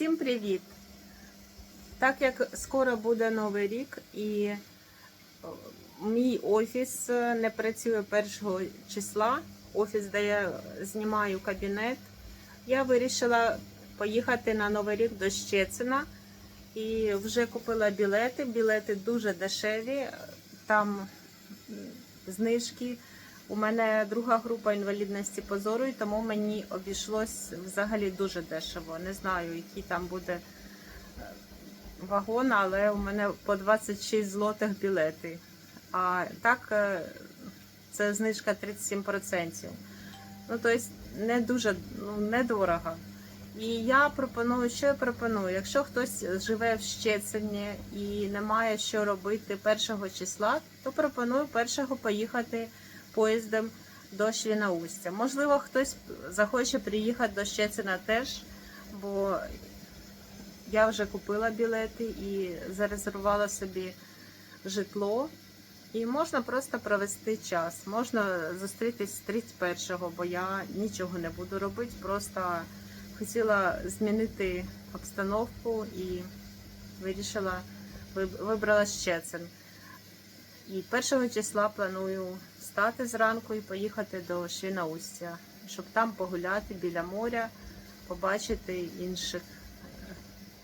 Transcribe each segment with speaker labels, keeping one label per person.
Speaker 1: Всім привіт! Так як скоро буде новий рік і мій офіс е, не працює 1 числа, офіс, де я знімаю кабінет, я вирішила поїхати на новий рік до Щецина і вже купила білети. Білети дуже дешеві, там знижки. У мене друга група інвалідності по зору, і тому мені обійшлось взагалі дуже дешево. Не знаю, який там буде е, вагон, але у мене по 26 злотих білети. А так е, це знижка 37%. Ну, тобто не дуже ну, недорого. І я пропоную, що я пропоную? Якщо хтось живе в Щецині і не має що робити 1 числа, то пропоную першого поїхати поїздом до Швінаустя. Можливо, хтось захоче приїхати до Щецина теж, бо я вже купила білети і зарезервувала собі житло. І можна просто провести час. Можна зустрітись 31-го, бо я нічого не буду робити. Просто хотіла змінити обстановку і вирішила, вибрала Щецин. І 1 числа планую встати зранку і поїхати до Швінаустя, щоб там погуляти біля моря, побачити інших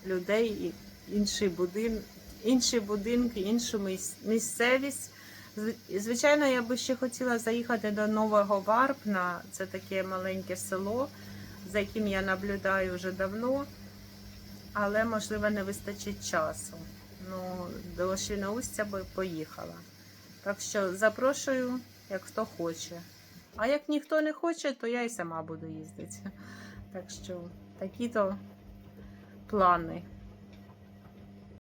Speaker 1: людей, інші, будин, інші будинки, іншу місцевість. Звичайно, я би ще хотіла заїхати до Нового Варпна, це таке маленьке село, за яким я наблюдаю вже давно, але можливо не вистачить часу. Ну, до Швінаустя би поїхала. Так що запрошую, як хто хоче. А як ніхто не хоче, то я і сама буду їздити. Так що такі то плани.